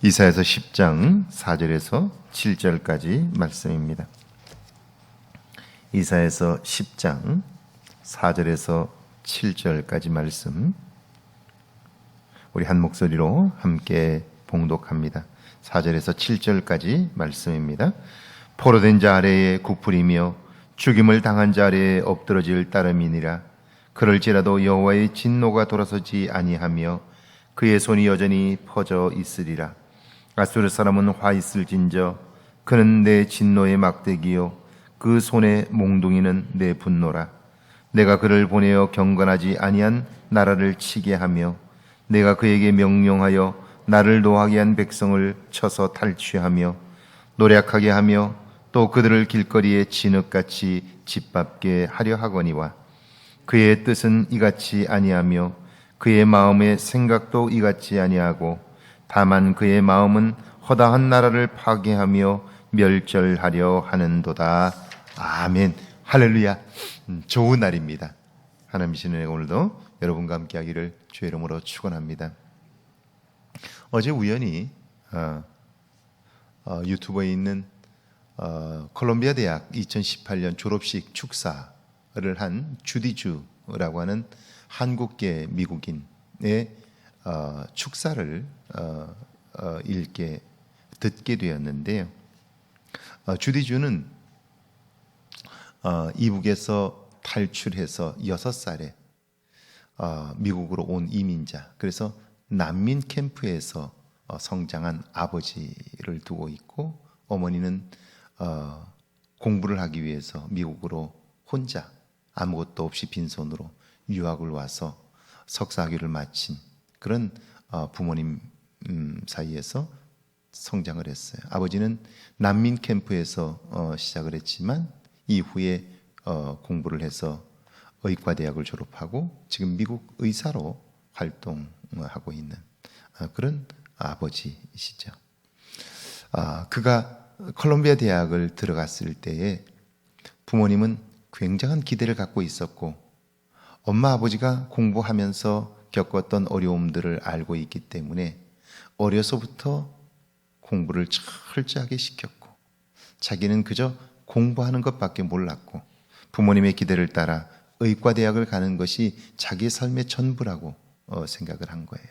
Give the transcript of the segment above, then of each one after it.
이사에서 10장 4절에서 7절까지 말씀입니다. 이사에서 10장 4절에서 7절까지 말씀 우리 한 목소리로 함께 봉독합니다. 4절에서 7절까지 말씀입니다. 포로된 자 아래에 구풀이며 죽임을 당한 자 아래에 엎드러질 따름이니라 그럴지라도 여호와의 진노가 돌아서지 아니하며 그의 손이 여전히 퍼져 있으리라 아수르 사람은 화 있을진저 그는 내 진노의 막대기요 그 손의 몽둥이는 내 분노라. 내가 그를 보내어 경건하지 아니한 나라를 치게 하며 내가 그에게 명령하여 나를 노하게 한 백성을 쳐서 탈취하며 노력하게 하며 또 그들을 길거리에 진흙같이 짓밟게 하려 하거니와 그의 뜻은 이같이 아니하며 그의 마음의 생각도 이같이 아니하고 다만 그의 마음은 허다한 나라를 파괴하며 멸절하려 하는도다. 아멘. 할렐루야. 음, 좋은 날입니다. 하나님 신의 오늘도 여러분과 함께 하기를 주의 이름으로 축원합니다. 어제 우연히 어, 어, 유튜브에 있는 어, 콜롬비아 대학 2018년 졸업식 축사를 한 주디주라고 하는 한국계 미국인의 어, 축사를 어, 어, 읽게 듣게 되었는데요. 어, 주디 주는 어, 이북에서 탈출해서 여섯 살에 어, 미국으로 온 이민자. 그래서 난민 캠프에서 어, 성장한 아버지를 두고 있고 어머니는 어, 공부를 하기 위해서 미국으로 혼자 아무것도 없이 빈손으로 유학을 와서 석사학위를 마친 그런 어, 부모님 음, 사이에서 성장을 했어요. 아버지는 난민 캠프에서 어, 시작을 했지만 이후에 어, 공부를 해서 의과 대학을 졸업하고 지금 미국 의사로 활동하고 있는 어, 그런 아버지이시죠. 아, 그가 콜롬비아 대학을 들어갔을 때에 부모님은 굉장한 기대를 갖고 있었고 엄마 아버지가 공부하면서 겪었던 어려움들을 알고 있기 때문에 어려서부터 공부를 철저하게 시켰고 자기는 그저 공부하는 것밖에 몰랐고 부모님의 기대를 따라 의과대학을 가는 것이 자기의 삶의 전부라고 어, 생각을 한 거예요.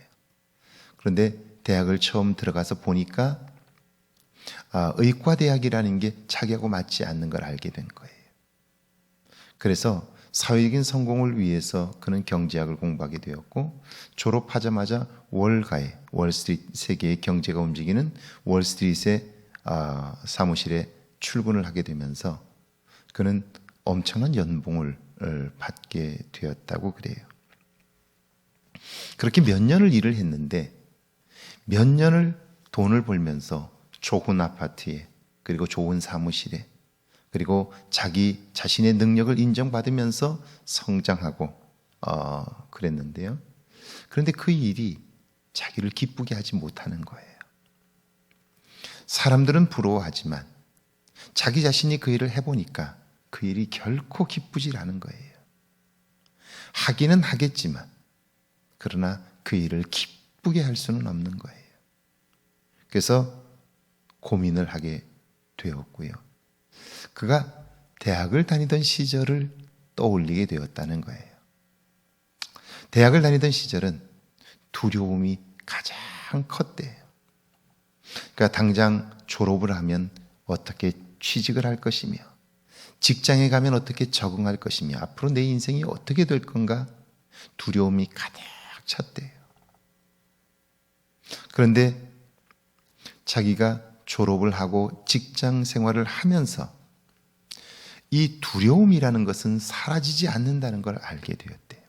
그런데 대학을 처음 들어가서 보니까 아, 의과대학이라는 게 자기하고 맞지 않는 걸 알게 된 거예요. 그래서 사회적인 성공을 위해서 그는 경제학을 공부하게 되었고 졸업하자마자 월가에 월스트리트 세계의 경제가 움직이는 월스트리트의 아, 사무실에 출근을 하게 되면서 그는 엄청난 연봉을 받게 되었다고 그래요. 그렇게 몇 년을 일을 했는데 몇 년을 돈을 벌면서 좋은 아파트에 그리고 좋은 사무실에 그리고 자기 자신의 능력을 인정받으면서 성장하고 어, 그랬는데요. 그런데 그 일이 자기를 기쁘게 하지 못하는 거예요. 사람들은 부러워하지만 자기 자신이 그 일을 해보니까 그 일이 결코 기쁘질 않은 거예요. 하기는 하겠지만 그러나 그 일을 기쁘게 할 수는 없는 거예요. 그래서 고민을 하게 되었고요. 그가 대학을 다니던 시절을 떠올리게 되었다는 거예요. 대학을 다니던 시절은 두려움이 가장 컸대요. 그러니까 당장 졸업을 하면 어떻게 취직을 할 것이며, 직장에 가면 어떻게 적응할 것이며, 앞으로 내 인생이 어떻게 될 건가 두려움이 가득 찼대요. 그런데 자기가 졸업을 하고 직장 생활을 하면서 이 두려움이라는 것은 사라지지 않는다는 걸 알게 되었대요.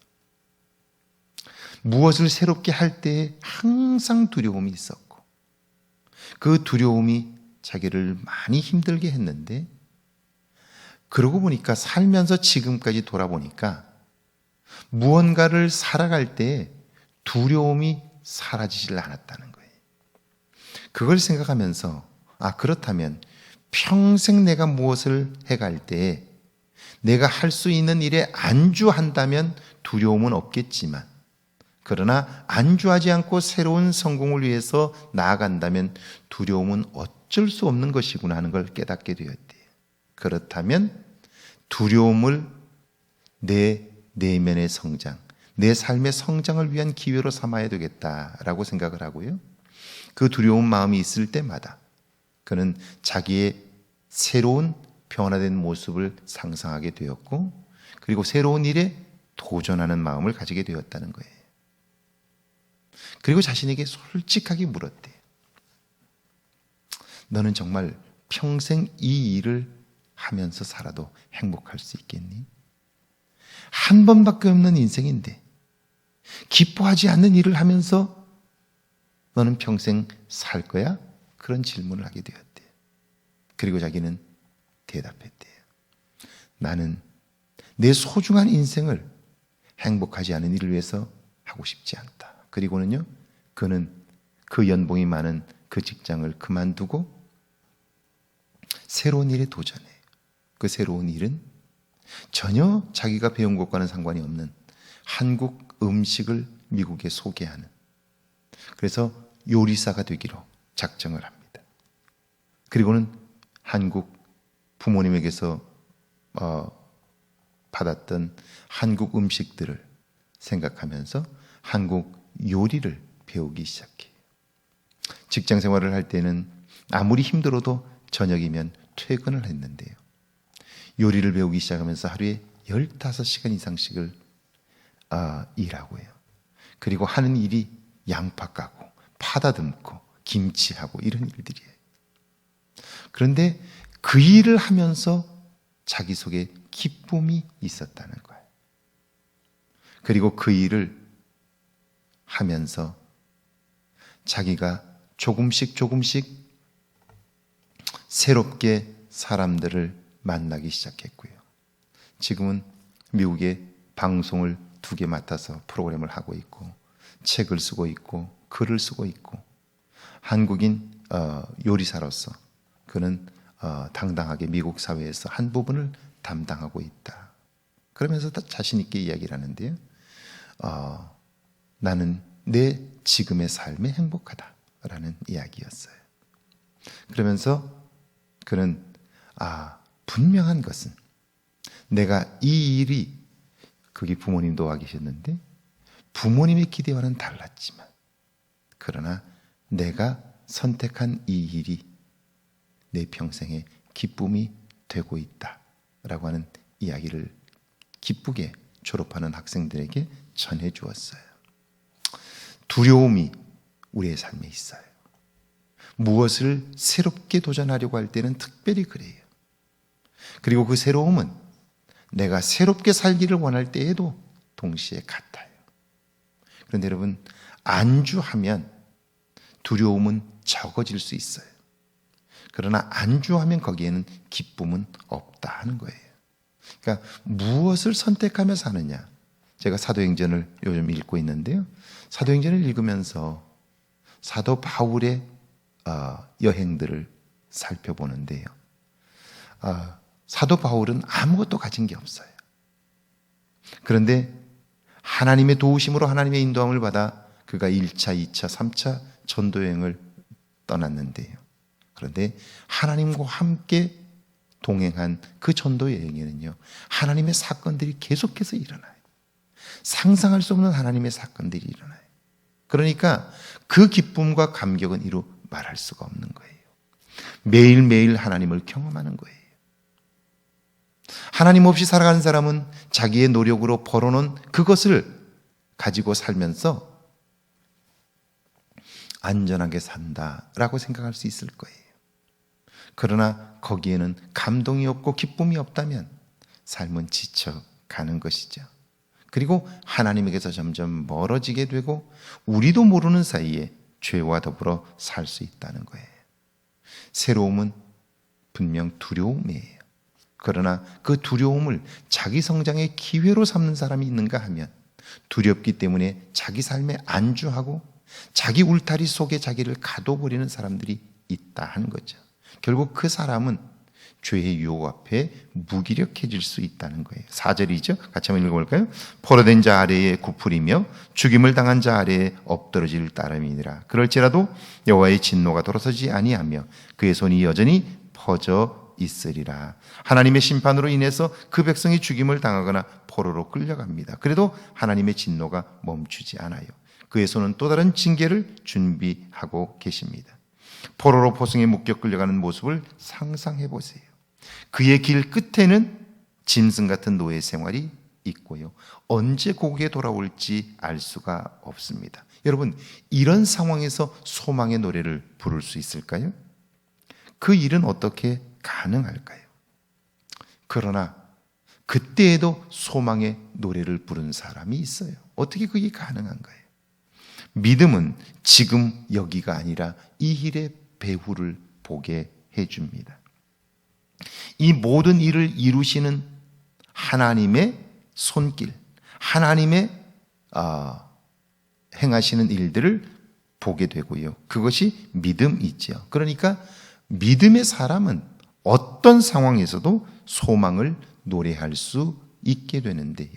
무엇을 새롭게 할 때에 항상 두려움이 있었고 그 두려움이 자기를 많이 힘들게 했는데 그러고 보니까 살면서 지금까지 돌아보니까 무언가를 살아갈 때 두려움이 사라지질 않았다는 거예요. 그걸 생각하면서 아 그렇다면 평생 내가 무엇을 해갈 때 내가 할 수 있는 일에 안주한다면 두려움은 없겠지만 그러나 안주하지 않고 새로운 성공을 위해서 나아간다면 두려움은 어쩔 수 없는 것이구나 하는 걸 깨닫게 되었대요. 그렇다면 두려움을 내 내면의 성장, 내 삶의 성장을 위한 기회로 삼아야 되겠다라고 생각을 하고요. 그 두려운 마음이 있을 때마다 그는 자기의 새로운 변화된 모습을 상상하게 되었고, 그리고 새로운 일에 도전하는 마음을 가지게 되었다는 거예요. 그리고 자신에게 솔직하게 물었대. 너는 정말 평생 이 일을 하면서 살아도 행복할 수 있겠니? 한 번밖에 없는 인생인데, 기뻐하지 않는 일을 하면서 너는 평생 살 거야? 그런 질문을 하게 되었대. 그리고 자기는 대답했대요. 나는 내 소중한 인생을 행복하지 않은 일을 위해서 하고 싶지 않다. 그리고는요, 그는 그 연봉이 많은 그 직장을 그만두고 새로운 일에 도전해. 그 새로운 일은 전혀 자기가 배운 것과는 상관이 없는 한국 음식을 미국에 소개하는 그래서 요리사가 되기로 작정을 합니다. 그리고는 한국 부모님에게서 어, 받았던 한국 음식들을 생각하면서 한국 요리를 배우기 시작해요. 직장 생활을 할 때는 아무리 힘들어도 저녁이면 퇴근을 했는데요. 요리를 배우기 시작하면서 하루에 15시간 이상씩을 아, 일하고 해요. 그리고 하는 일이 양파 까고 파다 듬고 김치하고 이런 일들이에요. 그런데 그 일을 하면서 자기 속에 기쁨이 있었다는 거예요. 그리고 그 일을 하면서 자기가 조금씩 조금씩 새롭게 사람들을 만나기 시작했고요. 지금은 미국의 방송을 두 개 맡아서 프로그램을 하고 있고 책을 쓰고 있고 글을 쓰고 있고 한국인 어, 요리사로서 그는 어, 당당하게 미국 사회에서 한 부분을 담당하고 있다. 그러면서 자신 있게 이야기를 하는데요. 어, 나는 내 지금의 삶에 행복하다라는 이야기였어요. 그러면서 그는 아 분명한 것은 내가 이 일이 그게 부모님도 와 계셨는데 부모님의 기대와는 달랐지만 그러나 내가 선택한 이 일이 내 평생의 기쁨이 되고 있다 라고 하는 이야기를 기쁘게 졸업하는 학생들에게 전해 주었어요. 두려움이 우리의 삶에 있어요. 무엇을 새롭게 도전하려고 할 때는 특별히 그래요. 그리고 그 새로움은 내가 새롭게 살기를 원할 때에도 동시에 같아요. 그런데 여러분, 안주하면 두려움은 적어질 수 있어요. 그러나 안주하면 거기에는 기쁨은 없다 하는 거예요. 그러니까 무엇을 선택하며 사느냐. 제가 사도행전을 요즘 읽고 있는데요. 사도행전을 읽으면서 사도 바울의 어, 여행들을 살펴보는데요. 어, 사도 바울은 아무것도 가진 게 없어요. 그런데 하나님의 도우심으로 하나님의 인도함을 받아 그가 1차, 2차, 3차 전도 여행을 떠났는데요. 그런데 하나님과 함께 동행한 그 전도 여행에는요, 하나님의 사건들이 계속해서 일어나요. 상상할 수 없는 하나님의 사건들이 일어나요. 그러니까 그 기쁨과 감격은 이루 말할 수가 없는 거예요. 매일매일 하나님을 경험하는 거예요. 하나님 없이 살아가는 사람은 자기의 노력으로 벌어놓은 그것을 가지고 살면서 안전하게 산다라고 생각할 수 있을 거예요. 그러나 거기에는 감동이 없고 기쁨이 없다면 삶은 지쳐 가는 것이죠. 그리고 하나님에게서 점점 멀어지게 되고 우리도 모르는 사이에 죄와 더불어 살 수 있다는 거예요. 새로움은 분명 두려움이에요. 그러나 그 두려움을 자기 성장의 기회로 삼는 사람이 있는가 하면 두렵기 때문에 자기 삶에 안주하고 자기 울타리 속에 자기를 가둬버리는 사람들이 있다 하는 거죠. 결국 그 사람은 죄의 유혹 앞에 무기력해질 수 있다는 거예요. 4절이죠. 같이 한번 읽어볼까요? 포로된 자 아래에 구풀이며 죽임을 당한 자 아래에 엎드러질 따름이니라. 그럴지라도 여호와의 진노가 돌아서지 아니하며 그의 손이 여전히 퍼져 있으리라. 하나님의 심판으로 인해서 그 백성이 죽임을 당하거나 포로로 끌려갑니다. 그래도 하나님의 진노가 멈추지 않아요. 그의 손은 또 다른 징계를 준비하고 계십니다. 포로로 포승에 묶여 끌려가는 모습을 상상해 보세요. 그의 길 끝에는 짐승 같은 노예 생활이 있고요. 언제 고국에 돌아올지 알 수가 없습니다. 여러분, 이런 상황에서 소망의 노래를 부를 수 있을까요? 그 일은 어떻게 가능할까요? 그러나 그때에도 소망의 노래를 부른 사람이 있어요. 어떻게 그게 가능한가요? 믿음은 지금 여기가 아니라 이 일의 배후를 보게 해줍니다. 이 모든 일을 이루시는 하나님의 손길, 하나님의 아, 행하시는 일들을 보게 되고요. 그것이 믿음이죠. 그러니까 믿음의 사람은 어떤 상황에서도 소망을 노래할 수 있게 되는데요.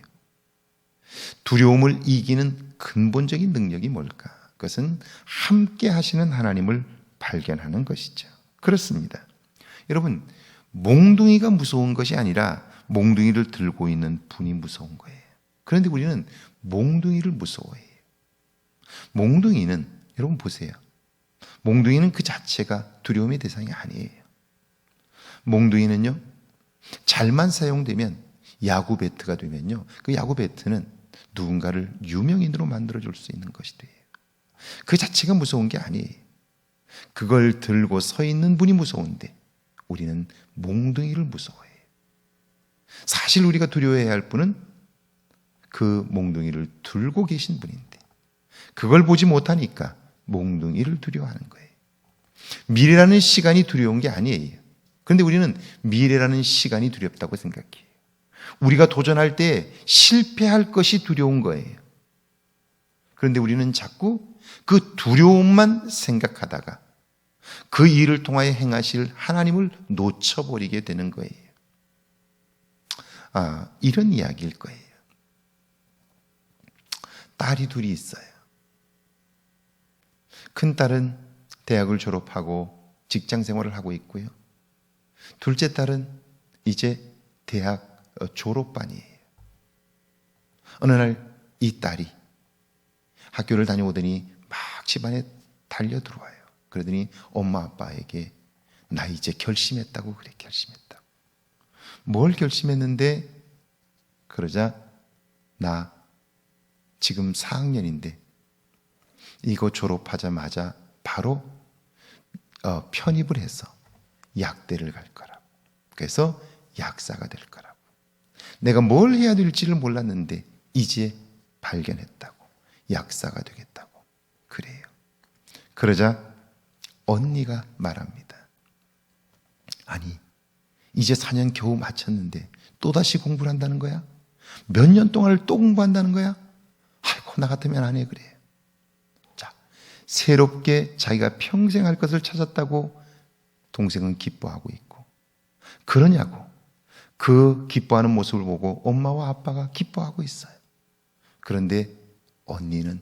두려움을 이기는 근본적인 능력이 뭘까? 그것은 함께 하시는 하나님을 발견하는 것이죠. 그렇습니다. 여러분, 몽둥이가 무서운 것이 아니라 몽둥이를 들고 있는 분이 무서운 거예요. 그런데 우리는 몽둥이를 무서워해요. 몽둥이는 여러분 보세요. 몽둥이는 그 자체가 두려움의 대상이 아니에요. 몽둥이는요, 잘만 사용되면 야구 배트가 되면요, 그 야구 배트는 누군가를 유명인으로 만들어 줄 수 있는 것이 돼요. 그 자체가 무서운 게 아니에요. 그걸 들고 서 있는 분이 무서운데 우리는 몽둥이를 무서워해요. 사실 우리가 두려워해야 할 분은 그 몽둥이를 들고 계신 분인데 그걸 보지 못하니까 몽둥이를 두려워하는 거예요. 미래라는 시간이 두려운 게 아니에요. 그런데 우리는 미래라는 시간이 두렵다고 생각해요. 우리가 도전할 때 실패할 것이 두려운 거예요. 그런데 우리는 자꾸 그 두려움만 생각하다가 그 일을 통하여 행하실 하나님을 놓쳐버리게 되는 거예요. 아, 이런 이야기일 거예요. 딸이 둘이 있어요. 큰 딸은 대학을 졸업하고 직장 생활을 하고 있고요. 둘째 딸은 이제 대학 어, 졸업반이에요. 어느 날 이 딸이 학교를 다녀오더니 막 집안에 달려 들어와요. 그러더니 엄마 아빠에게 나 이제 결심했다고 그래 결심했다고. 뭘 결심했는데 그러자 나 지금 4학년인데 이거 졸업하자마자 바로 어, 편입을 해서 약대를 갈 거라고. 그래서 약사가 될 거라고. 내가 뭘 해야 될지를 몰랐는데 이제 발견했다고. 약사가 되겠다고. 그래요. 그러자 언니가 말합니다. 아니, 이제 4년 겨우 마쳤는데 또다시 공부를 한다는 거야? 몇 년 동안을 또 공부한다는 거야? 아이고, 나 같으면 안 해, 그래. 자, 새롭게 자기가 평생 할 것을 찾았다고 동생은 기뻐하고 있고, 그러냐고. 그 기뻐하는 모습을 보고 엄마와 아빠가 기뻐하고 있어요. 그런데 언니는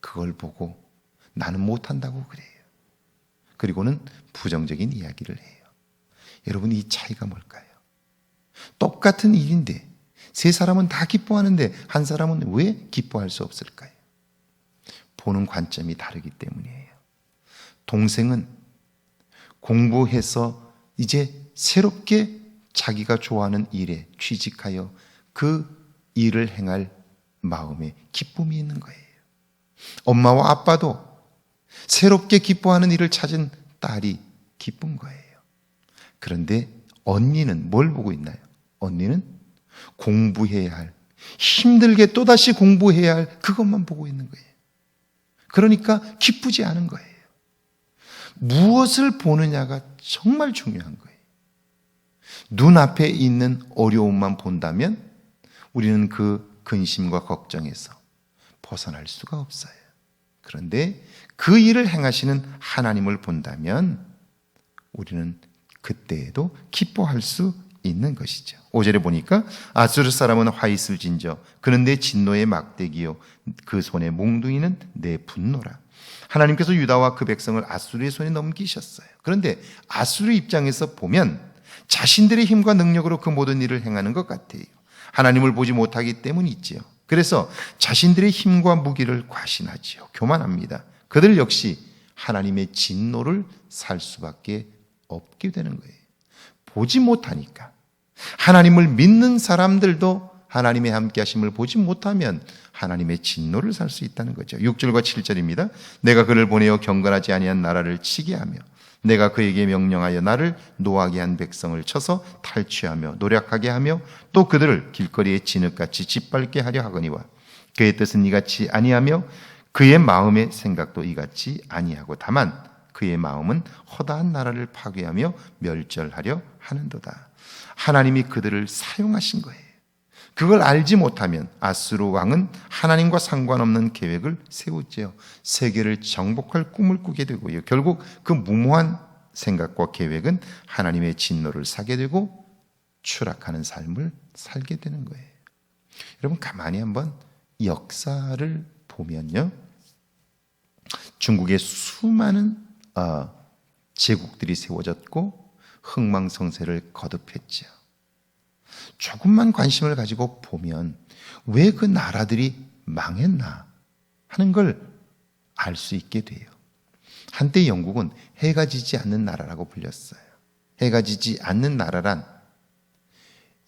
그걸 보고 나는 못한다고 그래요. 그리고는 부정적인 이야기를 해요. 여러분, 이 차이가 뭘까요? 똑같은 일인데, 세 사람은 다 기뻐하는데, 한 사람은 왜 기뻐할 수 없을까요? 보는 관점이 다르기 때문이에요. 동생은 공부해서 이제 새롭게 자기가 좋아하는 일에 취직하여 그 일을 행할 마음에 기쁨이 있는 거예요. 엄마와 아빠도 새롭게 기뻐하는 일을 찾은 딸이 기쁜 거예요. 그런데 언니는 뭘 보고 있나요? 언니는 공부해야 할, 힘들게 또다시 공부해야 할 그것만 보고 있는 거예요. 그러니까 기쁘지 않은 거예요. 무엇을 보느냐가 정말 중요한 거예요. 눈앞에 있는 어려움만 본다면 우리는 그 근심과 걱정에서 벗어날 수가 없어요. 그런데 그 일을 행하시는 하나님을 본다면 우리는 그때에도 기뻐할 수 있는 것이죠. 5절에 보니까 아수르 사람은 화 있을 진저 그는 내 진노의 막대기요 그 손에 몽둥이는 내 분노라. 하나님께서 유다와 그 백성을 아수르의 손에 넘기셨어요. 그런데 아수르 입장에서 보면 자신들의 힘과 능력으로 그 모든 일을 행하는 것 같아요. 하나님을 보지 못하기 때문이지요. 그래서 자신들의 힘과 무기를 과신하지요. 교만합니다. 그들 역시 하나님의 진노를 살 수밖에 없게 되는 거예요. 보지 못하니까. 하나님을 믿는 사람들도 하나님의 함께 하심을 보지 못하면 하나님의 진노를 살 수 있다는 거죠. 6절과 7절입니다. 내가 그를 보내어 경건하지 아니한 나라를 치게 하며 내가 그에게 명령하여 나를 노하게 한 백성을 쳐서 탈취하며 노력하게 하며 또 그들을 길거리에 진흙같이 짓밟게 하려 하거니와 그의 뜻은 이같이 아니하며 그의 마음의 생각도 이같이 아니하고 다만 그의 마음은 허다한 나라를 파괴하며 멸절하려 하는도다. 하나님이 그들을 사용하신 거예요. 그걸 알지 못하면 아스루 왕은 하나님과 상관없는 계획을 세우지요. 세계를 정복할 꿈을 꾸게 되고요. 결국 그 무모한 생각과 계획은 하나님의 진노를 사게 되고 추락하는 삶을 살게 되는 거예요. 여러분 가만히 한번 역사를 보면요. 중국의 수많은 어, 제국들이 세워졌고 흥망성쇠를 거듭했죠. 조금만 관심을 가지고 보면 왜 그 나라들이 망했나 하는 걸 알 수 있게 돼요. 한때 영국은 해가 지지 않는 나라라고 불렸어요. 해가 지지 않는 나라란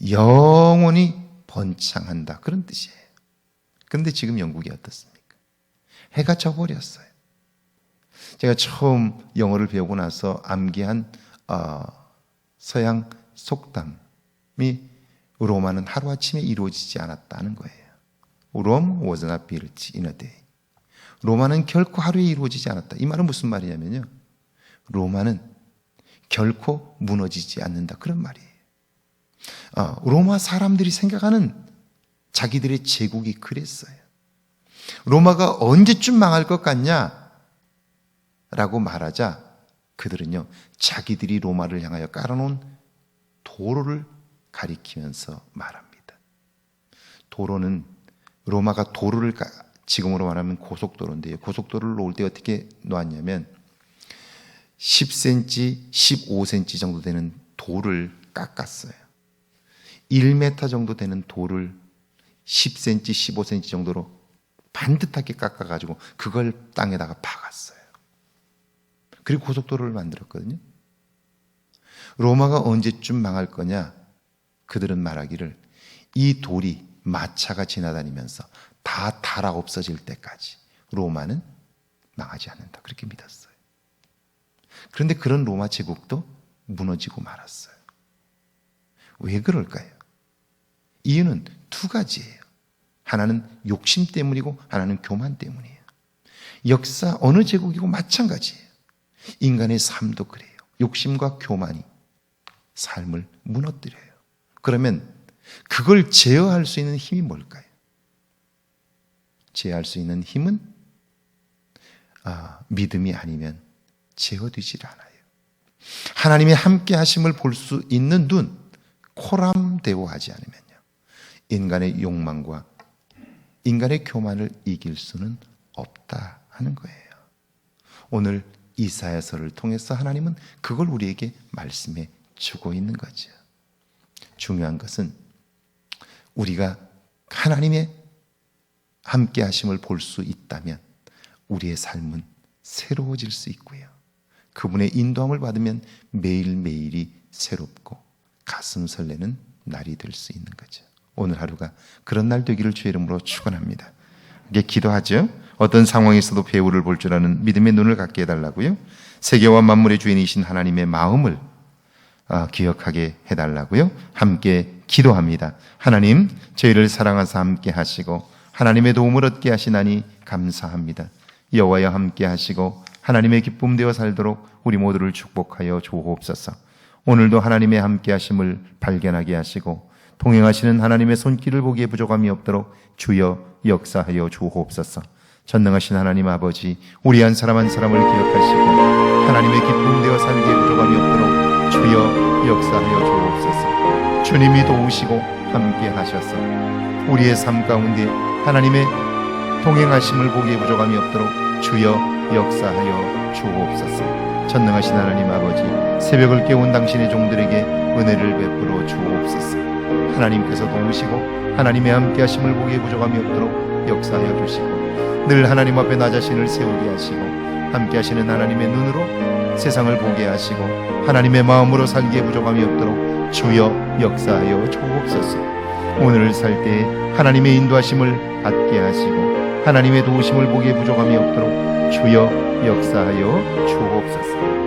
영원히 번창한다. 그런 뜻이에요. 그런데 지금 영국이 어떻습니까? 해가 져버렸어요. 제가 처음 영어를 배우고 나서 암기한 어, 서양 속담이 로마는 하루아침에 이루어지지 않았다는 거예요. Rome was not built in a day. 로마는 결코 하루에 이루어지지 않았다. 이 말은 무슨 말이냐면요. 로마는 결코 무너지지 않는다. 그런 말이에요. 어, 로마 사람들이 생각하는 자기들의 제국이 그랬어요. 로마가 언제쯤 망할 것 같냐? 라고 말하자 그들은요, 자기들이 로마를 향하여 깔아놓은 도로를 가리키면서 말합니다. 도로는 로마가 도로를 지금으로 말하면 고속도로인데요. 고속도로를 놓을 때 어떻게 놓았냐면 10cm, 15cm 정도 되는 돌을 깎았어요. 1m 정도 되는 돌을 10cm, 15cm 정도로 반듯하게 깎아가지고 그걸 땅에다가 박았어요. 그리고 고속도로를 만들었거든요. 로마가 언제쯤 망할 거냐? 그들은 말하기를 이 돌이 마차가 지나다니면서 다 달아 없어질 때까지 로마는 망하지 않는다. 그렇게 믿었어요. 그런데 그런 로마 제국도 무너지고 말았어요. 왜 그럴까요? 이유는 두 가지예요. 하나는 욕심 때문이고 하나는 교만 때문이에요. 역사 어느 제국이고 마찬가지예요. 인간의 삶도 그래요. 욕심과 교만이 삶을 무너뜨려요. 그러면 그걸 제어할 수 있는 힘이 뭘까요? 제어할 수 있는 힘은 아, 믿음이 아니면 제어되질 않아요. 하나님의 함께 하심을 볼 수 있는 눈, 코람대오하지 않으면요. 인간의 욕망과 인간의 교만을 이길 수는 없다 하는 거예요. 오늘 이사야서를 통해서 하나님은 그걸 우리에게 말씀해 주고 있는 거죠. 중요한 것은 우리가 하나님의 함께 하심을 볼 수 있다면 우리의 삶은 새로워질 수 있고요. 그분의 인도함을 받으면 매일매일이 새롭고 가슴 설레는 날이 될 수 있는 거죠. 오늘 하루가 그런 날 되기를 주의 이름으로 축원합니다. 이게 기도하죠. 어떤 상황에서도 배우를 볼 줄 아는 믿음의 눈을 갖게 해달라고요. 세계와 만물의 주인이신 하나님의 마음을 아, 기억하게 해달라고요. 함께 기도합니다. 하나님, 저희를 사랑하사 함께 하시고 하나님의 도움을 얻게 하시나니 감사합니다. 여호와와 함께 하시고 하나님의 기쁨 되어 살도록 우리 모두를 축복하여 주옵소서. 오늘도 하나님의 함께 하심을 발견하게 하시고 동행하시는 하나님의 손길을 보기에 부족함이 없도록 주여 역사하여 주옵소서. 전능하신 하나님 아버지, 우리 한 사람 한 사람을 기억하시고 하나님의 기쁨 되어 살기에 부족함이 없도록 주여 역사하여 주옵소서. 주님이 도우시고 함께 하셔서 우리의 삶 가운데 하나님의 동행하심을 보기에 부족함이 없도록 주여 역사하여 주옵소서. 전능하신 하나님 아버지, 새벽을 깨운 당신의 종들에게 은혜를 베풀어 주옵소서. 하나님께서 도우시고 하나님의 함께 하심을 보기에 부족함이 없도록 역사하여 주시고 늘 하나님 앞에 나 자신을 세우게 하시고 함께 하시는 하나님의 눈으로 세상을 보게 하시고 하나님의 마음으로 살기에 부족함이 없도록 주여 역사하여 주옵소서. 오늘을 살 때 하나님의 인도하심을 받게 하시고 하나님의 도우심을 보기에 부족함이 없도록 주여 역사하여 주옵소서.